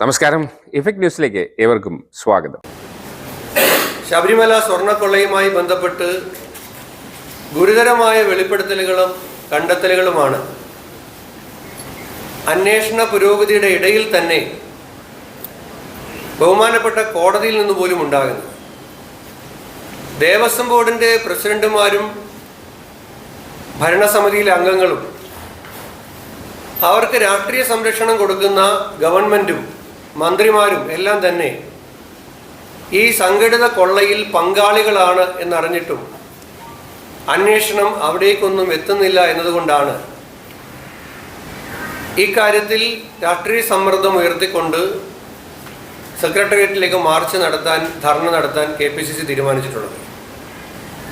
നമസ്കാരം. ഇഫക്ട് ന്യൂസിലേക്ക് ഏവർക്കും സ്വാഗതം. ശബരിമല സ്വർണക്കൊള്ളയുമായി ബന്ധപ്പെട്ട് ഗുരുതരമായ വെളിപ്പെടുത്തലുകളും കണ്ടെത്തലുകളുമാണ്. അന്വേഷണ പുരോഗതിയുടെ ഇടയിൽ തന്നെ ബഹുമാനപ്പെട്ട കോടതിയിൽ നിന്ന് പോലും ഉണ്ടാകുന്നത്. ദേവസ്വം ബോർഡിന്റെ പ്രസിഡന്റുമാരും ഭരണസമിതിയിലെ അംഗങ്ങളും അവർക്ക് രാഷ്ട്രീയ സംരക്ഷണം കൊടുക്കുന്ന ഗവൺമെന്റും മന്ത്രിമാരും എല്ലാം തന്നെ ഈ സംഘടിത കൊള്ളയിൽ പങ്കാളികളാണ് എന്നറിഞ്ഞിട്ടും അന്വേഷണം അവിടേക്കൊന്നും എത്തുന്നില്ല എന്നതുകൊണ്ടാണ് ഇക്കാര്യത്തിൽ രാഷ്ട്രീയ സമ്മർദ്ദം ഉയർത്തിക്കൊണ്ട് സെക്രട്ടേറിയറ്റിലേക്ക് മാർച്ച് നടത്താൻ ധർണ നടത്താൻ കെ പി സി സി തീരുമാനിച്ചിട്ടുള്ളത്.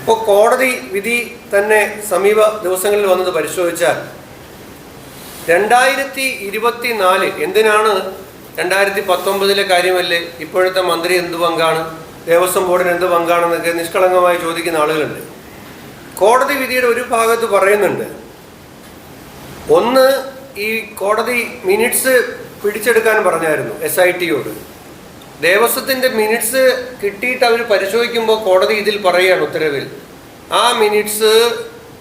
ഇപ്പോൾ കോടതി വിധി തന്നെ സമീപ ദിവസങ്ങളിൽ വന്നത് പരിശോധിച്ചാൽ രണ്ടായിരത്തി എന്തിനാണ് രണ്ടായിരത്തി പത്തൊമ്പതിലെ കാര്യമല്ലേ? ഇപ്പോഴത്തെ മന്ത്രി എന്ത് പങ്കാണ്? ദേവസ്വം ബോർഡിന് എന്ത് പങ്കാണെന്നൊക്കെ നിഷ്കളങ്കമായി ചോദിക്കുന്ന ആളുകളുണ്ട്. കോടതി വിധിയുടെ ഒരു ഭാഗത്ത് പറയുന്നുണ്ട്. ഒന്ന് ഈ കോടതി മിനിറ്റ്സ് പിടിച്ചെടുക്കാൻ പറഞ്ഞായിരുന്നു എസ് ഐ ടിയോട് ദേവസ്വത്തിന്റെ മിനിറ്റ്സ് കിട്ടിയിട്ട് അവർ പരിശോധിക്കുമ്പോൾ കോടതി ഇതിൽ പറയുകയാണ് ഉത്തരവിൽ. ആ മിനിറ്റ്സ്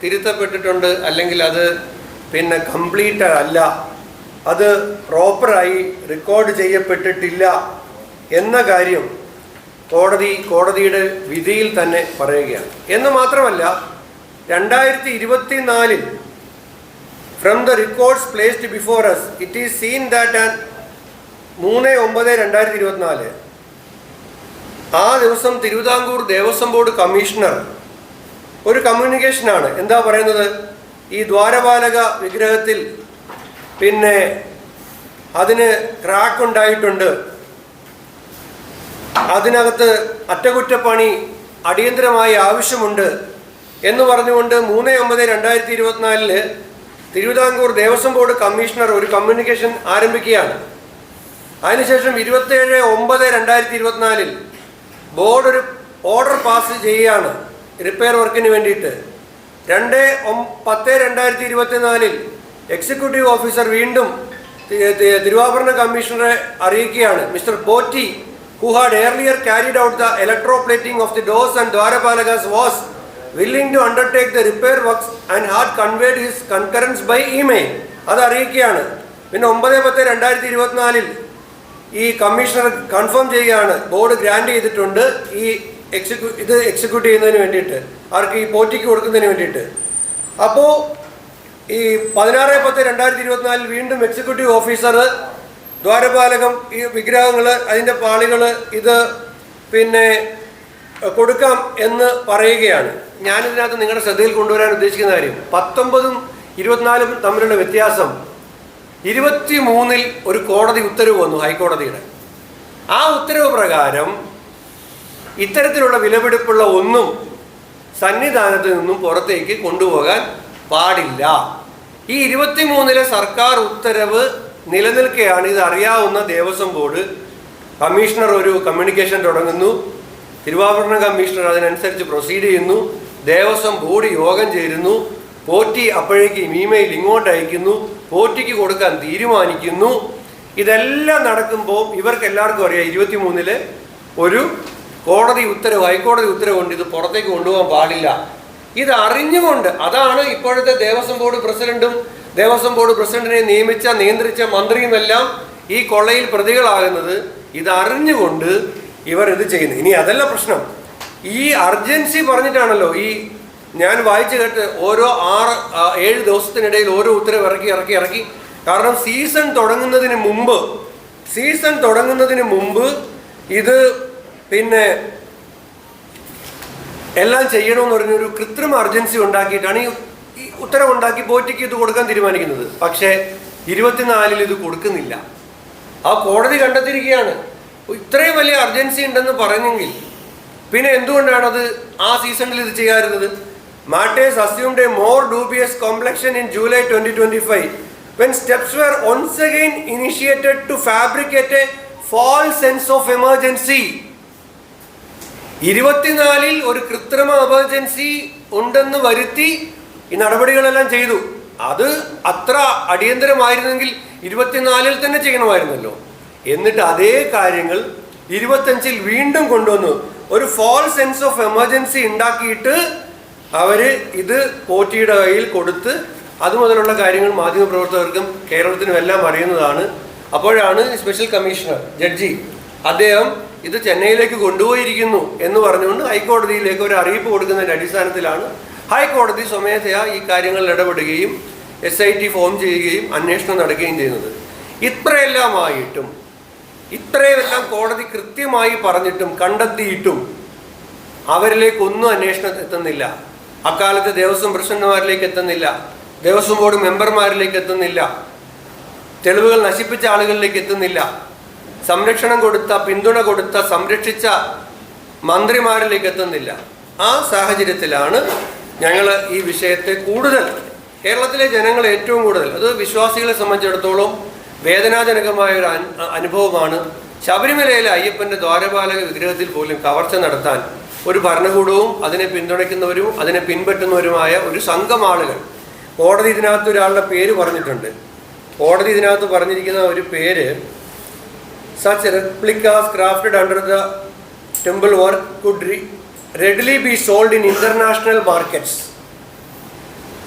തിരുത്തപ്പെട്ടിട്ടുണ്ട് അല്ലെങ്കിൽ അത് പിന്നെ കംപ്ലീറ്റ് അല്ല. അത് പ്രോപ്പറായി റെക്കോർഡ് ചെയ്യപ്പെട്ടിട്ടില്ല എന്ന കാര്യം കോടതി കോടതിയുടെ വിധിയിൽ തന്നെ പറയുകയാണ്. എന്ന് മാത്രമല്ല രണ്ടായിരത്തി ഇരുപത്തി നാലിൽ from the records placed before us it is seen that and മൂന്ന് ഒമ്പത് രണ്ടായിരത്തി ഇരുപത്തിനാല് ആ ദിവസം തിരുവിതാംകൂർ ദേവസ്വം ബോർഡ് കമ്മീഷണർ ഒരു കമ്മ്യൂണിക്കേഷനാണ് എന്താ പറയുന്നത്? ഈ ദ്വാരപാലക വിഗ്രഹത്തിൽ പിന്നെ അതിന് ക്രാക്ക് ഉണ്ടായിട്ടുണ്ട്. അതിനകത്ത് അറ്റകുറ്റപ്പണി അടിയന്തരമായി ആവശ്യമുണ്ട് എന്ന് പറഞ്ഞുകൊണ്ട് മൂന്ന് ഒമ്പത് രണ്ടായിരത്തി ഇരുപത്തിനാലിൽ തിരുവിതാംകൂർ ദേവസ്വം ബോർഡ് കമ്മീഷണർ ഒരു കമ്മ്യൂണിക്കേഷൻ ആരംഭിക്കുകയാണ്. അതിനുശേഷം ഇരുപത്തേഴ് ഒമ്പത് രണ്ടായിരത്തി ഇരുപത്തിനാലിൽ ബോർഡ് ഒരു ഓർഡർ പാസ് ചെയ്യുകയാണ്. റിപ്പയർ വർക്കിന് വേണ്ടിയിട്ട്. രണ്ട് പത്ത് രണ്ടായിരത്തി ഇരുപത്തിനാലിൽ എക്സിക്യൂട്ടീവ് ഓഫീസർ വീണ്ടും തിരുവാഭരണ കമ്മീഷണറെ അറിയിക്കുകയാണ്. Mister Potti who had earlier carried out the electroplating of the doors and ദ്വാരപാലകാസ് was willing to undertake the repair works and had conveyed his concurrence by email അത് അറിയിക്കുകയാണ്. പിന്നെ ഒമ്പത് പത്ത് രണ്ടായിരത്തി ഇരുപത്തിനാലിൽ ഈ കമ്മീഷണർ കൺഫേം ചെയ്യുകയാണ്. ബോർഡ് ഗ്രാൻഡ് ചെയ്തിട്ടുണ്ട് ഈ എക്സിക്യൂ ഇത് എക്സിക്യൂട്ട് ചെയ്യുന്നതിന് വേണ്ടിയിട്ട്. ആർക്ക് ഈ പോറ്റിക്ക് കൊടുക്കുന്നതിന് വേണ്ടിയിട്ട്. അപ്പോൾ ഈ പതിനാറ് പത്ത് രണ്ടായിരത്തി ഇരുപത്തിനാലിൽ വീണ്ടും എക്സിക്യൂട്ടീവ് ഓഫീസർ ദ്വാരപാലകം ഈ വിഗ്രഹങ്ങൾ അതിന്റെ പാളികൾ ഇത് പിന്നെ കൊടുക്കാം എന്ന് പറയുകയാണ്. ഞാനിതിനകത്ത് നിങ്ങളുടെ ശ്രദ്ധയിൽ കൊണ്ടുവരാൻ ഉദ്ദേശിക്കുന്ന കാര്യം. പത്തൊമ്പതും ഇരുപത്തിനാലും തമ്മിലുള്ള വ്യത്യാസം ഇരുപത്തി മൂന്നിൽ ഒരു കോടതി ഉത്തരവ് വന്നു ഹൈക്കോടതിയുടെ. ആ ഉത്തരവ് പ്രകാരം ഇത്തരത്തിലുള്ള വിലപിടിപ്പുള്ള ഒന്നും സന്നിധാനത്ത് നിന്നും പുറത്തേക്ക് കൊണ്ടുപോകാൻ പാടില്ല. ഈ ഇരുപത്തി മൂന്നിലെ സർക്കാർ ഉത്തരവ് നിലനിൽക്കുകയാണ് ഇത് അറിയാവുന്ന ദേവസ്വം ബോർഡ് കമ്മീഷണർ ഒരു കമ്മ്യൂണിക്കേഷൻ തുടങ്ങുന്നു. തിരുവാഭരണ കമ്മീഷണർ അതിനനുസരിച്ച് പ്രൊസീഡ് ചെയ്യുന്നു. ദേവസ്വം ബോർഡ് യോഗം ചേരുന്നു. പോറ്റി അപ്പോഴേക്കും ഇമെയിൽ ഇങ്ങോട്ട് അയക്കുന്നു. പോറ്റിക്ക് കൊടുക്കാൻ തീരുമാനിക്കുന്നു. ഇതെല്ലാം നടക്കുമ്പോൾ ഇവർക്ക് എല്ലാവർക്കും അറിയാം ഇരുപത്തി മൂന്നിൽ ഒരു കോടതി ഉത്തരവ് ഹൈക്കോടതി ഉത്തരവ് കൊണ്ട് ഇത് പുറത്തേക്ക് കൊണ്ടുപോകാൻ പാടില്ല. ഇത് അറിഞ്ഞുകൊണ്ട് അതാണ് ഇപ്പോഴത്തെ ദേവസ്വം ബോർഡ് പ്രസിഡന്റും ദേവസ്വം ബോർഡ് പ്രസിഡന്റിനെ നിയമിച്ച നിയന്ത്രിച്ച മന്ത്രിയുമെല്ലാം ഈ കൊള്ളയിൽ പ്രതികളാകുന്നത് ഇത് അറിഞ്ഞുകൊണ്ട് ഇവർ ഇത് ചെയ്യുന്നു. ഇനി അതല്ല പ്രശ്നം. ഈ അർജൻസി പറഞ്ഞിട്ടാണല്ലോ ഈ ഞാൻ വായിച്ചു കേട്ട് ഓരോ ആറ് ഏഴ് ദിവസത്തിനിടയിൽ ഓരോ ഉത്തരവ് ഇറക്കി ഇറക്കി ഇറക്കി. കാരണം സീസൺ തുടങ്ങുന്നതിന് മുമ്പ് സീസൺ തുടങ്ങുന്നതിന് മുമ്പ് ഇത് പിന്നെ എല്ലാം ചെയ്യണമെന്ന് പറഞ്ഞൊരു കൃത്രിമ അർജൻസി ഉണ്ടാക്കിയിട്ടാണ് ഈ ഉത്തരവുണ്ടാക്കി ബോറ്റിക്ക് ഇത് കൊടുക്കാൻ തീരുമാനിക്കുന്നത്. പക്ഷേ ഇരുപത്തിനാലിൽ ഇത് കൊടുക്കുന്നില്ല. ആ കോടതി കണ്ടെത്തിയിരിക്കുകയാണ്. ഇത്രയും വലിയ അർജൻസി ഉണ്ടെന്ന് പറഞ്ഞെങ്കിൽ പിന്നെ എന്തുകൊണ്ടാണ് അത് ആ സീസണിൽ ഇത് ചെയ്യാറുന്നത്? Matters assumed a more dubious complexion in July twenty twenty five when steps were once again initiated to fabricate a false sense of emergency ഇരുപത്തിനാലിൽ ഒരു കൃത്രിമ എമർജൻസി ഉണ്ടെന്ന് വരുത്തി ഈ നടപടികളെല്ലാം ചെയ്തു. അത് അത്ര അടിയന്തരമായിരുന്നെങ്കിൽ ഇരുപത്തിനാലിൽ തന്നെ ചെയ്യണമായിരുന്നല്ലോ. എന്നിട്ട് അതേ കാര്യങ്ങൾ ഇരുപത്തഞ്ചിൽ വീണ്ടും കൊണ്ടുവന്നു. ഒരു ഫോൾ സെൻസ് ഓഫ് എമർജൻസി ഉണ്ടാക്കിയിട്ട് അവർ ഇത് പോറ്റിയുടെ കയ്യിൽ കൊടുത്ത് അതുമുതലുള്ള കാര്യങ്ങൾ മാധ്യമപ്രവർത്തകർക്കും കേരളത്തിനും എല്ലാം അറിയുന്നതാണ്. അപ്പോഴാണ് സ്പെഷ്യൽ കമ്മീഷണർ ജഡ്ജി അദ്ദേഹം ഇത് ചെന്നൈയിലേക്ക് കൊണ്ടുപോയിരിക്കുന്നു എന്ന് പറഞ്ഞുകൊണ്ട് ഹൈക്കോടതിയിലേക്ക് ഒരു അറിയിപ്പ് കൊടുക്കുന്നതിന്റെ അടിസ്ഥാനത്തിലാണ് ഹൈക്കോടതി സ്വമേധയാ ഈ കാര്യങ്ങളിൽ ഇടപെടുകയും എസ് ഐ ടി ഫോം ചെയ്യുകയും അന്വേഷണം നടക്കുകയും ചെയ്യുന്നത്. ഇത്രയെല്ലാമായിട്ടും ഇത്രയെല്ലാം കോടതി കൃത്യമായി പറഞ്ഞിട്ടും കണ്ടെത്തിയിട്ടും അവരിലേക്കൊന്നും അന്വേഷണം എത്തുന്നില്ല. അക്കാലത്ത് ദേവസ്വം പ്രസിഡന്റുമാരിലേക്ക് എത്തുന്നില്ല. ദേവസ്വം ബോർഡ് മെമ്പർമാരിലേക്ക് എത്തുന്നില്ല. തെളിവുകൾ നശിപ്പിച്ച ആളുകളിലേക്ക് എത്തുന്നില്ല. സംരക്ഷണം കൊടുത്ത പിന്തുണ കൊടുത്ത സംരക്ഷിച്ച മന്ത്രിമാരിലേക്ക് എത്തുന്നില്ല ആ സാഹചര്യത്തിലാണ് ഞങ്ങൾ ഈ വിഷയത്തെ കൂടുതൽ കേരളത്തിലെ ജനങ്ങൾ ഏറ്റവും കൂടുതൽ അത് വിശ്വാസികളെ സംബന്ധിച്ചിടത്തോളം വേദനാജനകമായ ഒരു അനുഭവമാണ്. ശബരിമലയിലെ അയ്യപ്പന്റെ ദ്വാരപാലക വിഗ്രഹത്തിൽ പോലും കവർച്ച നടത്താൻ ഒരു ഭരണകൂടവും അതിനെ പിന്തുണയ്ക്കുന്നവരും അതിനെ പിൻപറ്റുന്നവരുമായ ഒരു സംഘം ആളുകൾ കോടതി ഇതിനകത്ത് ഒരാളുടെ പേര് പറഞ്ഞിട്ടുണ്ട്. കോടതി ഇതിനകത്ത് പറഞ്ഞിരിക്കുന്ന ഒരു പേര് Such replicas crafted under the temple work could re- readily be sold in international markets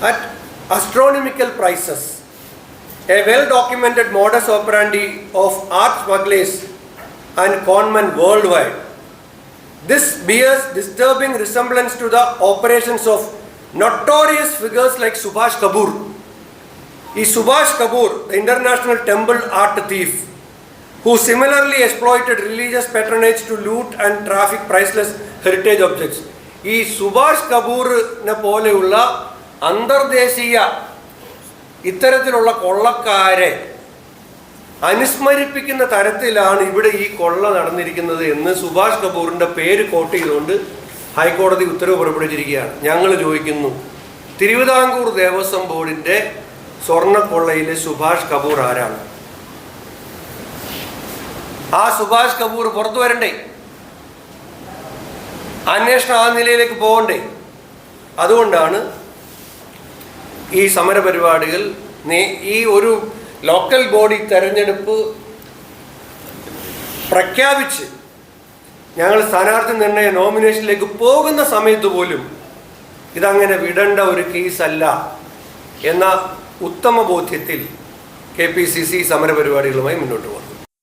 at astronomical prices. A well documented modus operandi of art smugglers and conmen worldwide. This bears disturbing resemblance to the operations of notorious figures like Subhash Kapoor. Is Subhash Kapoor, the international temple art thief, who similarly exploited religious patronage to loot and traffic priceless heritage objects. ഈ സുഭാഷ് കപൂറിനെ പോലെയുള്ള അന്തർദേശീയ ഇത്തരത്തിലുള്ള കൊള്ളക്കാരെ അനുസ്മരിപ്പിക്കുന്ന തരത്തിലാണ് ഇവിടെ ഈ കൊള്ള നടന്നിരിക്കുന്നത് എന്ന് സുഭാഷ് കപൂറിന്റെ പേര് കോട്ട് ചെയ്തുകൊണ്ട് ഹൈക്കോടതി ഉത്തരവ് പുറപ്പെടുവിച്ചിരിക്കുകയാണ് ഞങ്ങൾ ചോദിക്കുന്നു തിരുവിതാംകൂർ ദേവസ്വം ബോർഡിന്റെ സ്വർണക്കൊള്ളയിലെ സുഭാഷ് കപൂർ ആരാണ് ആ സുഭാഷ് കപൂർ പുറത്തു വരണ്ടേ? അന്വേഷണം ആ നിലയിലേക്ക് പോകണ്ടേ? അതുകൊണ്ടാണ് ഈ സമര പരിപാടികൾ ഈ ഒരു ലോക്കൽ ബോഡി തെരഞ്ഞെടുപ്പ് പ്രഖ്യാപിച്ച് ഞങ്ങൾ സ്ഥാനാർത്ഥി നിർണയ നോമിനേഷനിലേക്ക് പോകുന്ന സമയത്ത് പോലും ഇതങ്ങനെ വിടേണ്ട ഒരു കേസല്ല എന്ന ഉത്തമ ബോധ്യത്തിൽ കെ പി സി സി സമരപരിപാടികളുമായി മുന്നോട്ട് പോകുന്നു.